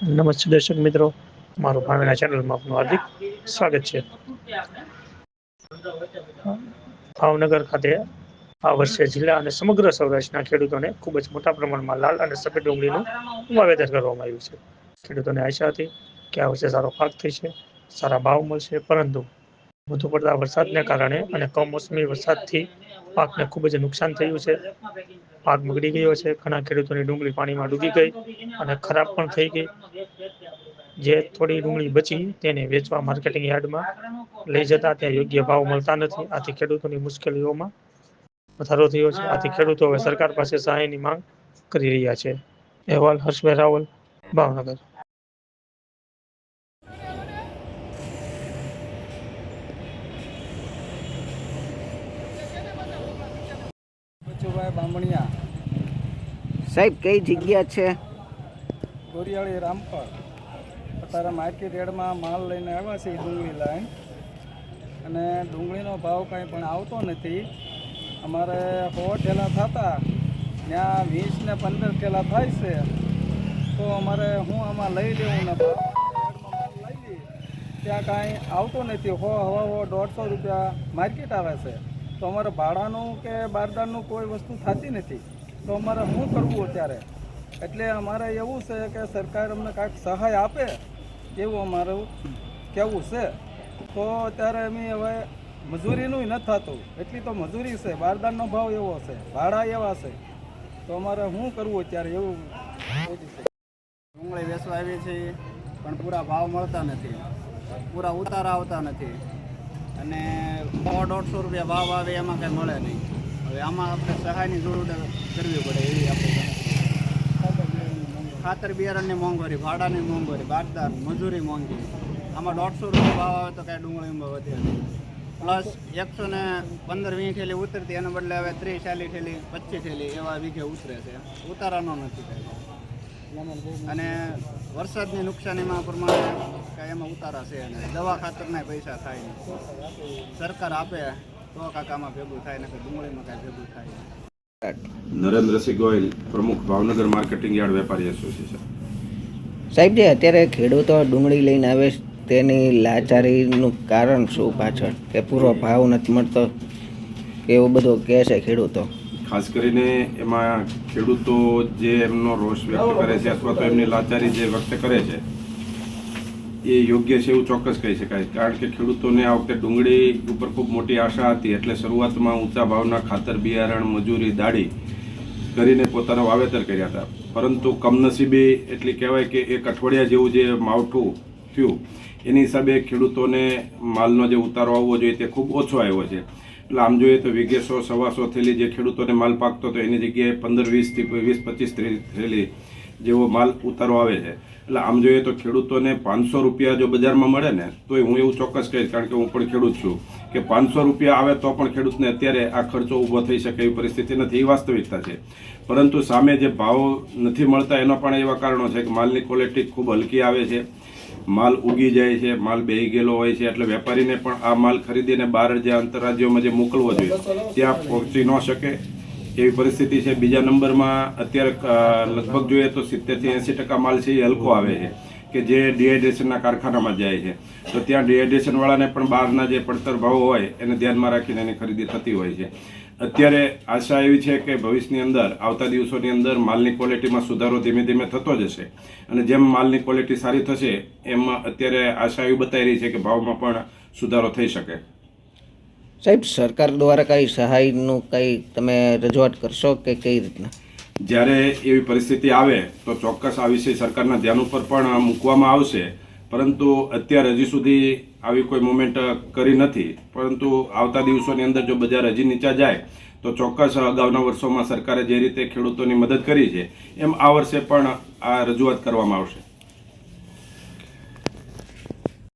નમસ્તે દર્શક મિત્રો. મારું ભાવેના ચેનલમાં આપનું હાર્દિક સ્વાગત છે. ભાવનગર ખાતે આ વર્ષે જિલ્લા અને સમગ્ર સૌરાષ્ટ્રના ખેડૂતોને ખૂબ જ મોટા પ્રમાણમાં લાલ અને સફેદ ડુંગળીનું વાવેતર કરવામાં આવ્યું છે. ખેડૂતોને આશા હતી કે આ વર્ષે સારો પાક થશે, સારા ભાવ મળશે, પરંતુ વધુ પડતા વરસાદને કારણે અને કમોસમી વરસાદથી પાકને ખૂબ જ નુકસાન થયું છે. પાક બગડી ગયો છે. ઘણા ખેડૂતોની ડુંગળી પાણીમાં ડૂબી ગઈ અને ખરાબ પણ થઈ ગઈ. જે થોડી ડુંગળી બચી તેને વેચવા માર્કેટિંગ યાર્ડમાં લઈ જતા ત્યાં યોગ્ય ભાવ મળતા નથી. આથી ખેડૂતોની મુશ્કેલીઓમાં વધારો થયો છે. આથી ખેડૂતો હવે સરકાર પાસે સહાયની માંગ કરી રહ્યા છે. અહેવાલ હર્ષભાઈ રાવલ, ભાવનગર. બચુભાઈ બામણિયા. સાહેબ કઈ જગ્યા છે? ગોરિયાળી રામપર. અત્યારે માર્કેટ યાર્ડમાં માલ લઈને આવ્યા છે ડુંગળી લાઈન. અને ડુંગળીનો ભાવ કંઈ પણ આવતો નથી. અમારે સો ઠેલા થતા ત્યાં વીસ ને પંદર ઠેલા થાય છે. તો અમારે હું આમાં લઈ લેવું ને ભાવ? ત્યાં કાંઈ આવતો નથી. હો હવા હો દોઢસો રૂપિયા માર્કેટ આવે છે. તો અમારે ભાડાનું કે બારદાનનું કોઈ વસ્તુ થતી નથી. તો અમારે શું કરવું અત્યારે? એટલે અમારે એવું છે કે સરકાર અમને કાંઈક સહાય આપે એવું અમારું કહેવું છે. તો અત્યારે અમે હવે મજૂરીનું ન થતું. એટલી તો મજૂરી છે, બારદાનનો ભાવ એવો છે, ભાડા એવા છે. તો અમારે શું કરવું અત્યારે એવું ડુંગળી વેચવા આવી છે, પણ પૂરા ભાવ મળતા નથી. પૂરા ઉતારા આવતા નથી. અને સો દોઢસો રૂપિયા ભાવ આવે, એમાં કંઈ મળે નહીં. હવે આમાં આપણે સહાયની જરૂર કરવી પડે એવી આપણે ખાતર બિયારણની મોંઘવારી, ભાડાની મોંઘવારી બારદાર મજૂરી મોંઘી. આમાં દોઢસો રૂપિયા ભાવ આવે તો કાંઈ ડુંગળીમાં વધે નહીં. પ્લસ એકસો ને પંદર વીસ ઠેલી ઉતરતી, એના બદલે હવે ત્રીસ ચાલીસ ઠેલી પચીસ ઠેલી એવા વીઘે ઉતરે છે. ઉતારાનો નથી કાંઈ અને વરસાદની નુકસાનીમાં પ્રમાણે કાંઈ એમાં ઉતારા છે અને દવા ખાતરના પૈસા થાય નહીં. સરકાર આપે તો કાકામાં ભેગું થાય ને કે ડુંગળીમાં કાંઈ ભેગું થાય નરેન્દ્રસિંહ ગોયલ પ્રમુખ ભાવનગર માર્કેટિંગ યાર્ડ વેપારી એસોસિએશન. સાહેબ જે અત્યારે ખેડૂતો ડુંગળી લઈને આવે તેની લાચારીનું કારણ શું પાછળ? કે પૂરો ભાવ નથી મળતો? એવો બધો કહે છે ખેડૂતો? ખાસ કરીને એમાં ખેડૂતો જે એમનો રોષ વ્યક્ત કરે છે અથવા તો એમની લાચારી જે વ્યક્ત કરે છે, એ યોગ્ય છે એવું ચોક્કસ કહી શકાય. કારણ કે ખેડૂતોને આ વખતે ડુંગળી ઉપર ખૂબ મોટી આશા હતી. એટલે શરૂઆતમાં ઊંચા ભાવના ખાતર, બિયારણ, મજૂરી દાડી કરીને પોતાનું વાવેતર કર્યા હતા. પરંતુ કમનસીબે એટલી કહેવાય કે એક અઠવાડિયા જેવું જે માવઠું થયું, એની હિસાબે ખેડૂતોને માલનો જે ઉતારો આવવો જોઈએ તે ખૂબ ઓછો આવ્યો છે. એટલે આમ જોઈએ તો વીઘે સો, સવા સો થેલી જે ખેડૂતોને માલ પાકતો હતો એની જગ્યાએ પંદર, વીસથી વીસ, પચીસ થેલી જેવો માલ ઉતારો આવે છે. એટલે આમ જોઈએ તો ખેડૂતોને પાંચસો રૂપિયા જો બજારમાં મળે ને તો હું એવું ચોક્કસ કહીશ, કારણ કે હું પણ ખેડૂત છું, કે પાંચસો રૂપિયા આવે તો પણ ખેડૂતને અત્યારે આ ખર્ચો ઊભો થઈ શકે એવી પરિસ્થિતિ નથી, એ વાસ્તવિકતા છે. પરંતુ સામે જે ભાવ નથી મળતા એના પણ એવા કારણો છે કે માલની ક્વોલિટી ખૂબ હલકી આવે છે. માલ ઉગી જાય છે, માલ બેહી ગયેલો હોય છે, એટલે વેપારીને પણ આ માલ ખરીદીને બહાર જે આંતરરાજ્યોમાં જે મોકલવો જોઈએ, ત્યાં પહોંચી ન શકે એવી પરિસ્થિતિ છે. બીજા નંબરમાં અત્યારે લગભગ જોઈએ તો સિત્તેરથી એંસી ટકા માલ છે એ હલકો આવે છે. કે જે ડિહાઇડ્રેશનના કારખાનામાં જાય છે. તો ત્યાં ડિહાઇડ્રેશન વાળાને પણ બહારના જે પડતર ભાવો હોય એને ધ્યાનમાં રાખીને એની ખરીદી થતી હોય છે. અત્યારે આશા એવી છે કે ભવિષ્યની અંદર, આવતા દિવસોની અંદર માલની ક્વોલિટીમાં સુધારો ધીમે ધીમે થતો જશે. અને જેમ માલની ક્વોલિટી સારી થશે, એમ અત્યારે આશા એવી બતાવી રહી છે કે ભાવમાં પણ સુધારો થઈ શકે. સાહેબ, સરકાર દ્વારા કઈ સહાયનું કઈ તમે રજૂઆત કરશો કે કઈ રીતના? જ્યારે એવી પરિસ્થિતિ આવે, તો ચોક્કસ આ વિષય સરકારના ધ્યાન ઉપર પણ મૂકવામાં આવશે. પરંતુ અત્યારે હજી સુધી આવી કોઈ મુમેન્ટ કરી નથી. પરંતુ આવતા દિવસોની અંદર જો બજાર હજી નીચા જાય, તો ચોક્કસ અગાઉના વર્ષોમાં સરકારે જે રીતે ખેડૂતોની મદદ કરી છે, એમ આ વર્ષે પણ આ રજૂઆત કરવામાં આવશે.